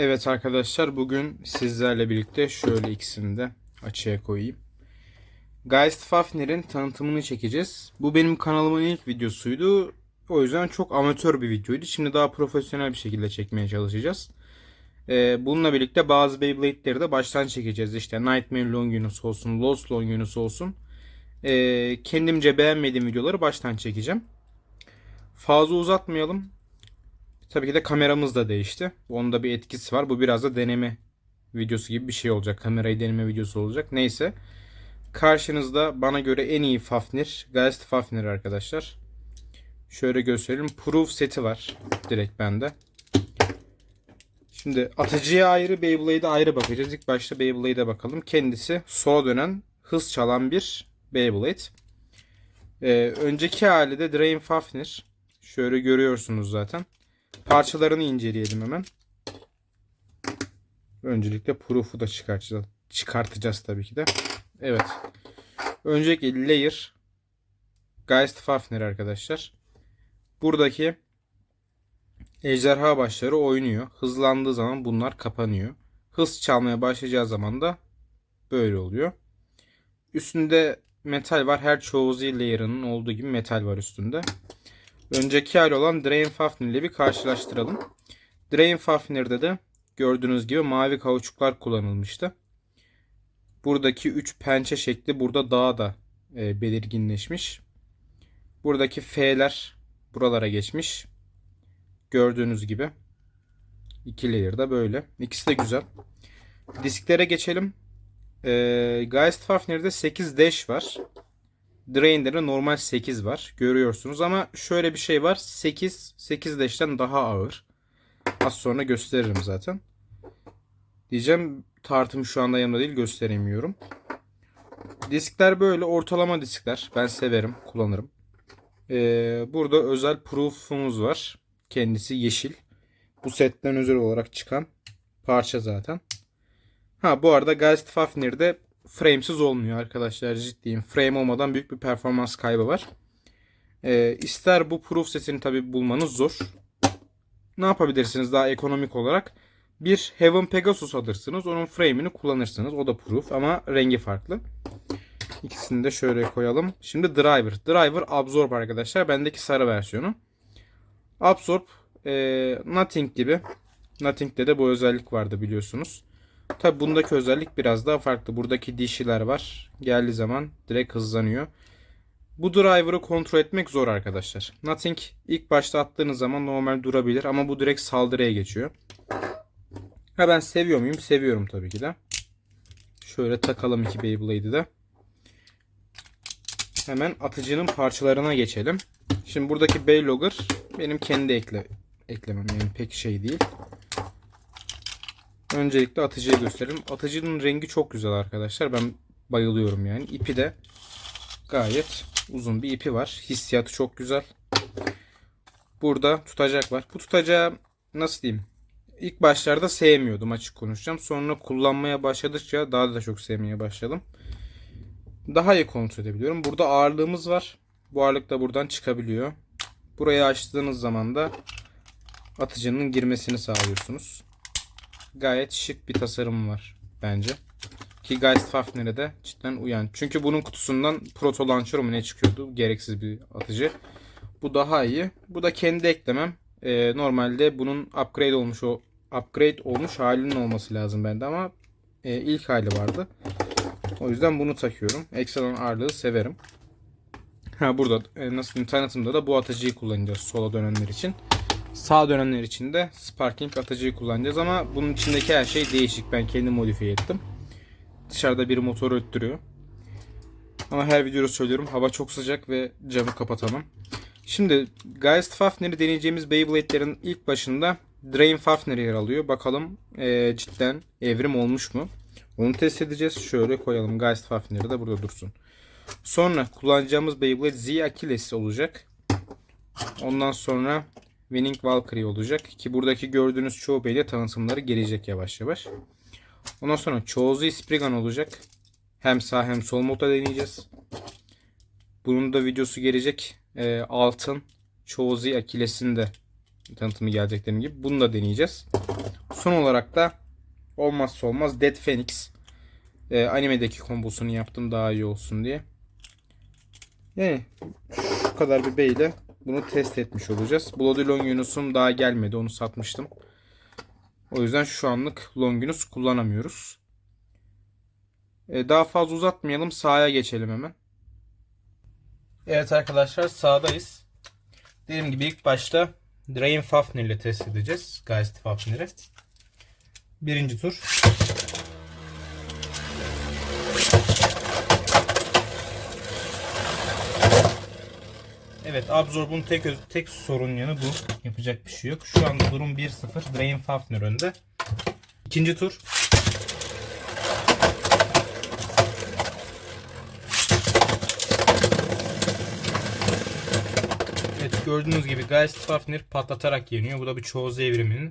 Evet arkadaşlar bugün sizlerle birlikte şöyle ikisini de açığa koyayım. Geist Fafner'in tanıtımını çekeceğiz. Bu benim kanalımın ilk videosuydu. O yüzden çok amatör bir videoydu. Şimdi daha profesyonel bir şekilde çekmeye çalışacağız. Ee, bununla birlikte bazı Beyblade'leri de baştan çekeceğiz. İşte Nightmare Longinus olsun, Lost Longinus olsun. Ee, kendimce beğenmediğim videoları baştan çekeceğim. Fazla uzatmayalım. Tabii ki de kameramız da değişti. Onun da bir etkisi var. Bu biraz da deneme videosu gibi bir şey olacak. Kamerayı deneme videosu olacak. Neyse. Karşınızda bana göre en iyi Fafnir. Geist Fafnir arkadaşlar. Şöyle gösterelim. Proof seti var. Direkt bende. Şimdi atıcıya ayrı, Beyblade'e ayrı bakacağız. İlk başta Beyblade'e bakalım. Kendisi sola dönen, hız çalan bir Beyblade. Ee, önceki hali de Drain Fafnir. Şöyle görüyorsunuz zaten. Parçalarını inceleyelim hemen. Öncelikle proof'u da çıkartacağız, çıkartacağız tabii ki de. Evet. Öncelikle layer Geist Fafnir arkadaşlar. Buradaki ejderha başları oynuyor. Hızlandığı zaman bunlar kapanıyor. Hız çalmaya başlayacağı zaman da böyle oluyor. Üstünde metal var. Her Chozy layer'ının olduğu gibi metal var üstünde. Önceki hali olan Drain Fafnir ile bir karşılaştıralım. Drain Fafnir'de de gördüğünüz gibi mavi kauçuklar kullanılmıştı. Buradaki 3 pençe şekli burada daha da e, belirginleşmiş. Buradaki F'ler buralara geçmiş. Gördüğünüz gibi. İki layer da böyle. İkisi de güzel. Disklere geçelim. E, Geist Fafnir'de 8 dash var. Drain'de de normal 8 var. Görüyorsunuz ama şöyle bir şey var. 8 8 dash'ten daha ağır. Az sonra gösteririm zaten. Diyeceğim tartım şu anda yanımda değil gösteremiyorum. Diskler böyle ortalama diskler. Ben severim, kullanırım. Ee, burada özel proof'umuz var. Kendisi yeşil. Bu setten özel olarak çıkan parça zaten. Ha bu arada Geist Fafnir'de framesiz olmuyor arkadaşlar ciddiyim. Frame olmadan büyük bir performans kaybı var. Ee, ister bu proof setini tabi bulmanız zor. Ne yapabilirsiniz daha ekonomik olarak? Bir Heaven Pegasus alırsınız. Onun frame'ini kullanırsınız. O da proof ama rengi farklı. İkisini de şöyle koyalım. Şimdi Driver. Driver Absorb arkadaşlar. Bendeki sarı versiyonu. Absorb e, Nothing gibi. Nothing'de de bu özellik vardı biliyorsunuz. Tabi bundaki özellik biraz daha farklı. Buradaki dişiler var. Geldiği zaman direkt hızlanıyor. Bu driver'ı kontrol etmek zor arkadaşlar. Nothing ilk başta attığınız zaman normal durabilir ama bu direkt saldırıya geçiyor. Ha ben seviyor muyum? Seviyorum tabii ki de. Şöyle takalım iki Beyblade'i de. Hemen atıcının parçalarına geçelim. Şimdi buradaki Beylogger benim kendi ekle eklemem yani pek şey değil. Öncelikle atıcıyı gösterelim. Atıcının rengi çok güzel arkadaşlar. Ben bayılıyorum yani. İpi de gayet uzun bir ipi var. Hissiyatı çok güzel. Burada tutacak var. Bu tutacağı nasıl diyeyim? İlk başlarda sevmiyordum açık konuşacağım. Sonra kullanmaya başladıkça daha da çok sevmeye başladım. Daha iyi kontrol edebiliyorum. Burada ağırlığımız var. Bu ağırlık da buradan çıkabiliyor. Burayı açtığınız zaman da atıcının girmesini sağlıyorsunuz gayet şık bir tasarım var bence. Ki Geist Fafner'e de cidden uyan. Çünkü bunun kutusundan Proto Launcher mu ne çıkıyordu? Gereksiz bir atıcı. Bu daha iyi. Bu da kendi eklemem. Ee, normalde bunun upgrade olmuş o upgrade olmuş halinin olması lazım bende ama e, ilk hali vardı. O yüzden bunu takıyorum. Ekstradan ağırlığı severim. Ha burada e, nasıl diyeyim tanıtımda da bu atıcıyı kullanacağız sola dönenler için. Sağ dönenler için de Sparking atıcıyı kullanacağız ama bunun içindeki her şey değişik. Ben kendi modifiye ettim. Dışarıda bir motor öttürüyor. Ama her videoda söylüyorum hava çok sıcak ve camı kapatamam. Şimdi Geist Fafner'i deneyeceğimiz Beyblade'lerin ilk başında Drain Fafner yer alıyor. Bakalım e, cidden evrim olmuş mu? Onu test edeceğiz. Şöyle koyalım. Geist Fafner'i de burada dursun. Sonra kullanacağımız Beyblade Z Achilles olacak. Ondan sonra Winning Valkyrie olacak. Ki buradaki gördüğünüz çoğu belli tanıtımları gelecek yavaş yavaş. Ondan sonra Chozy Spriggan olacak. Hem sağ hem sol modda deneyeceğiz. Bunun da videosu gelecek. E, altın Chozy Akiles'in de tanıtımı gelecek dediğim gibi. Bunu da deneyeceğiz. Son olarak da olmazsa olmaz Dead Phoenix. Ee, animedeki kombosunu yaptım daha iyi olsun diye. Yani şu kadar bir beyle bunu test etmiş olacağız. Bloody Longinus'um daha gelmedi. Onu satmıştım. O yüzden şu anlık Longinus kullanamıyoruz. Ee, daha fazla uzatmayalım. Sağa geçelim hemen. Evet arkadaşlar sağdayız. Dediğim gibi ilk başta Drain Fafnir ile test edeceğiz. Geist Fafnir'i. Birinci tur. Evet Absorb'un tek tek sorun yanı bu. Yapacak bir şey yok. Şu anda durum 1-0. Drain Fafnir önde. İkinci tur. Evet gördüğünüz gibi Geist Fafnir patlatarak yeniyor. Bu da bir çoğuz evriminin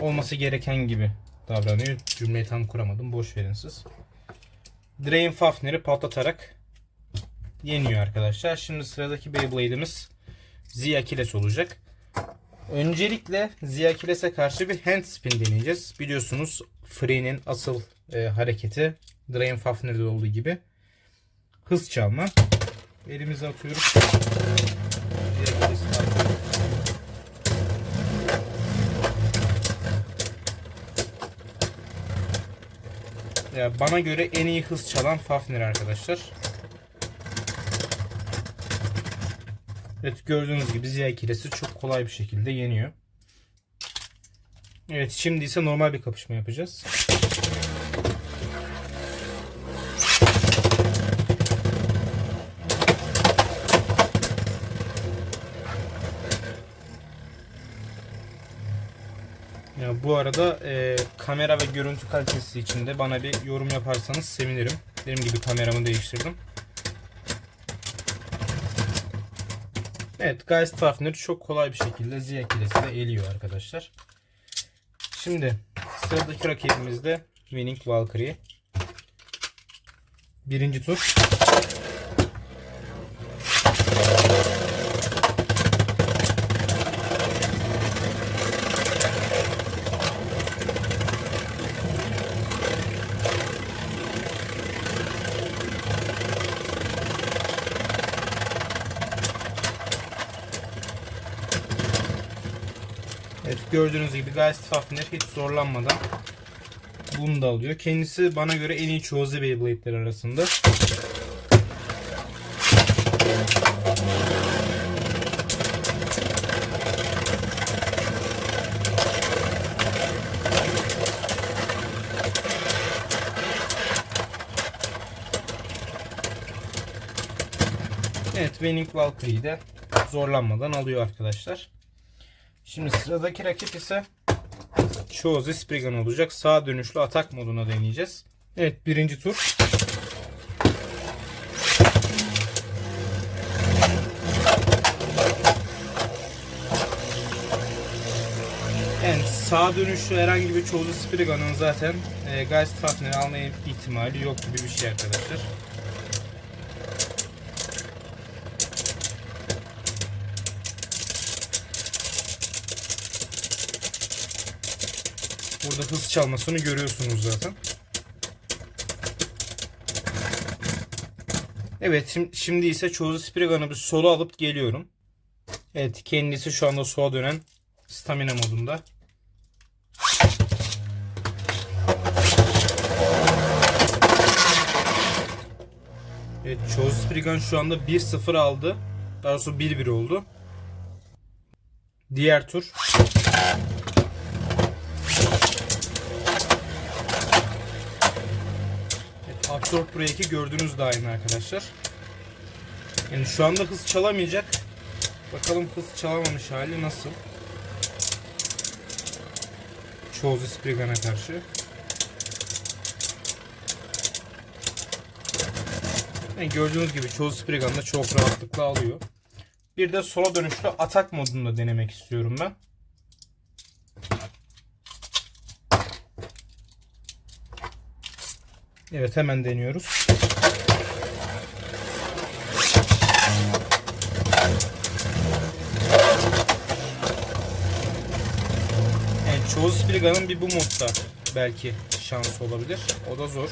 olması gereken gibi davranıyor. Cümleyi tam kuramadım. Boş verin siz. Drain Fafnir'i patlatarak yeniyor arkadaşlar. Şimdi sıradaki Beyblade'imiz Ziakiles olacak. Öncelikle Ziakiles'e karşı bir hand spin deneyeceğiz. Biliyorsunuz Free'nin asıl e, hareketi Drain Fafnir'de olduğu gibi hız çalma. Elimize atıyoruz. Atıyoruz. Ya bana göre en iyi hız çalan Fafnir arkadaşlar. Evet gördüğünüz gibi Ziya ikilisi çok kolay bir şekilde yeniyor. Evet şimdi ise normal bir kapışma yapacağız. Ya bu arada e, kamera ve görüntü kalitesi için de bana bir yorum yaparsanız sevinirim. Benim gibi kameramı değiştirdim. Evet Geist Fafnir çok kolay bir şekilde Ziya kilesi de eliyor arkadaşlar. Şimdi sıradaki rakibimiz de Winning Valkyrie. Birinci tur. Evet gördüğünüz gibi Geist Fafnir hiç zorlanmadan bunu da alıyor. Kendisi bana göre en iyi Chose Beyblade'ler arasında. Evet Winning Valkyrie'yi de zorlanmadan alıyor arkadaşlar. Şimdi sıradaki rakip ise Chose Spriggan olacak. Sağ dönüşlü atak moduna deneyeceğiz. Evet birinci tur. Yani sağ dönüşlü herhangi bir Chose Spriggan'ın zaten e, Geist alma ihtimali yok gibi bir şey arkadaşlar. Burada hız çalmasını görüyorsunuz zaten. Evet şimdi, ise Chose Spriggan'ı bir sola alıp geliyorum. Evet kendisi şu anda sola dönen stamina modunda. Evet Chose Spriggan şu anda 1-0 aldı. Daha sonra 1-1 oldu. Diğer tur. Absorb Break'i gördüğünüz de aynı arkadaşlar. Yani şu anda hız çalamayacak. Bakalım hız çalamamış hali nasıl? Chose Spriggan'a karşı. Yani gördüğünüz gibi Chose Spriggan da çok rahatlıkla alıyor. Bir de sola dönüşlü atak modunda denemek istiyorum ben. Evet hemen deniyoruz. Evet çoğu Replica'nın bir bu modda belki şansı olabilir. O da zor.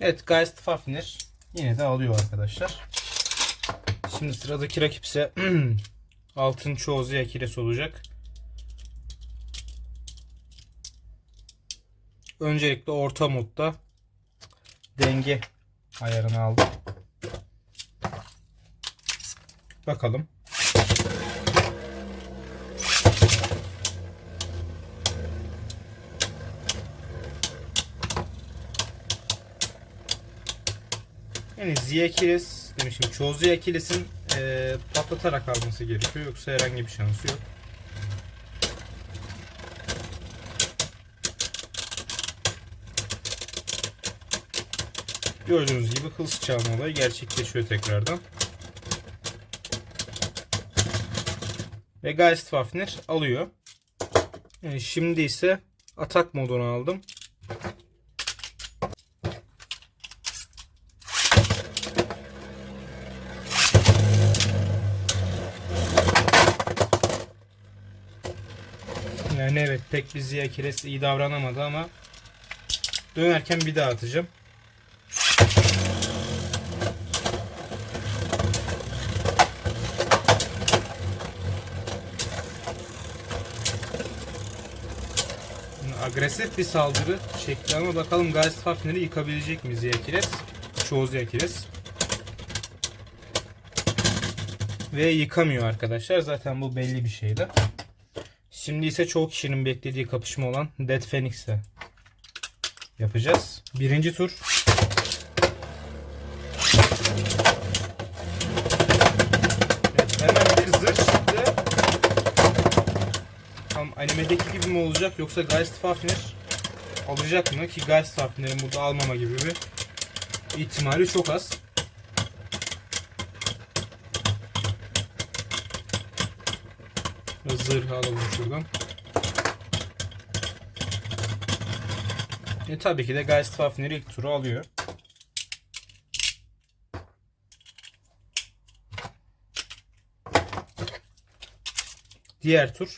Evet Geist Fafnir yine de alıyor arkadaşlar. Şimdi sıradaki rakip ise Altın Çoğuzu Akires olacak. Öncelikle orta modda denge ayarını aldım. Bakalım. Yani Ziyakiles demişim. Çoğu Ziyakiles'in e, patlatarak alması gerekiyor. Yoksa herhangi bir şansı yok. Gördüğünüz gibi hız çalma olayı gerçekleşiyor tekrardan. Ve Geistwafner alıyor. Yani şimdi ise atak modunu aldım. Yani evet pek bir Ziya iyi davranamadı ama dönerken bir daha atacağım. Agresif bir saldırı şekli ama bakalım Geistfafner'i yıkabilecek mi Ziyakires? Çoğu Ziyakires. Ve yıkamıyor arkadaşlar. Zaten bu belli bir şeydi. Şimdi ise çoğu kişinin beklediği kapışma olan Dead Phoenix'le yapacağız. Birinci tur. Evet, hemen bir zırh çıktı. Tam animedeki gibi mi olacak yoksa Geistfafner alacak mı? Ki Geistfafner'in burada almama gibi bir ihtimali çok az. Zırh alalım şuradan. E tabii ki de Geistfafner ilk turu alıyor. Diğer tur.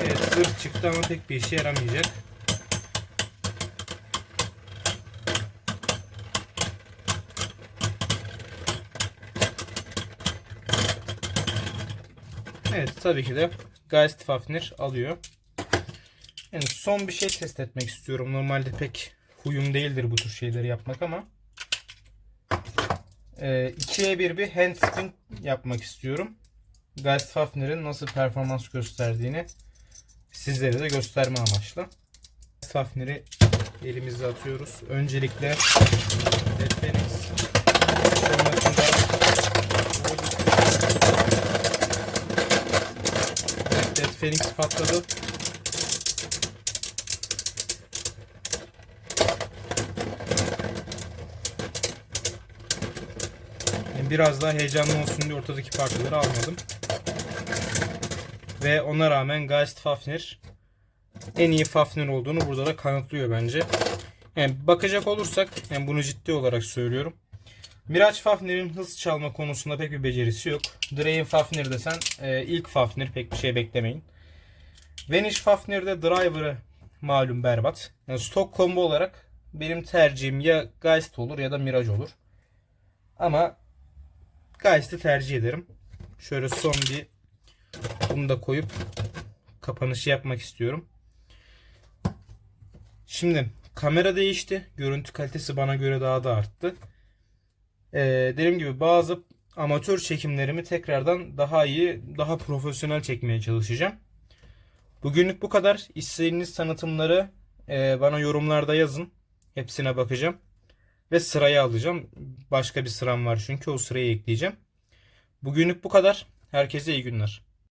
Evet zırh çıktı ama pek bir işe yaramayacak. Evet tabii ki de Geistfafner alıyor. Yani son bir şey test etmek istiyorum. Normalde pek huyum değildir bu tür şeyleri yapmak ama e, ikiye bir bir handspin yapmak istiyorum. Geistfafner'in nasıl performans gösterdiğini sizlere de gösterme amaçlı. Geistfafner'i elimize atıyoruz. Öncelikle Phoenix sonrasında Phoenix patladı. Biraz daha heyecanlı olsun diye ortadaki parçaları almadım. Ve ona rağmen Geist Fafnir en iyi Fafnir olduğunu burada da kanıtlıyor bence. Yani bakacak olursak, yani bunu ciddi olarak söylüyorum. Miraç Fafnir'in hız çalma konusunda pek bir becerisi yok. Draven Fafnir desen e, ilk Fafnir pek bir şey beklemeyin. Vanish Fafnir'de Driver'ı malum berbat. Yani stok combo olarak benim tercihim ya Geist olur ya da Mirage olur. Ama Geist'i tercih ederim. Şöyle son bir bunu da koyup kapanışı yapmak istiyorum. Şimdi kamera değişti. Görüntü kalitesi bana göre daha da arttı. Ee, dediğim gibi bazı amatör çekimlerimi tekrardan daha iyi, daha profesyonel çekmeye çalışacağım. Bugünlük bu kadar. İstediğiniz tanıtımları e, bana yorumlarda yazın. Hepsine bakacağım. Ve sıraya alacağım. Başka bir sıram var çünkü o sıraya ekleyeceğim. Bugünlük bu kadar. Herkese iyi günler.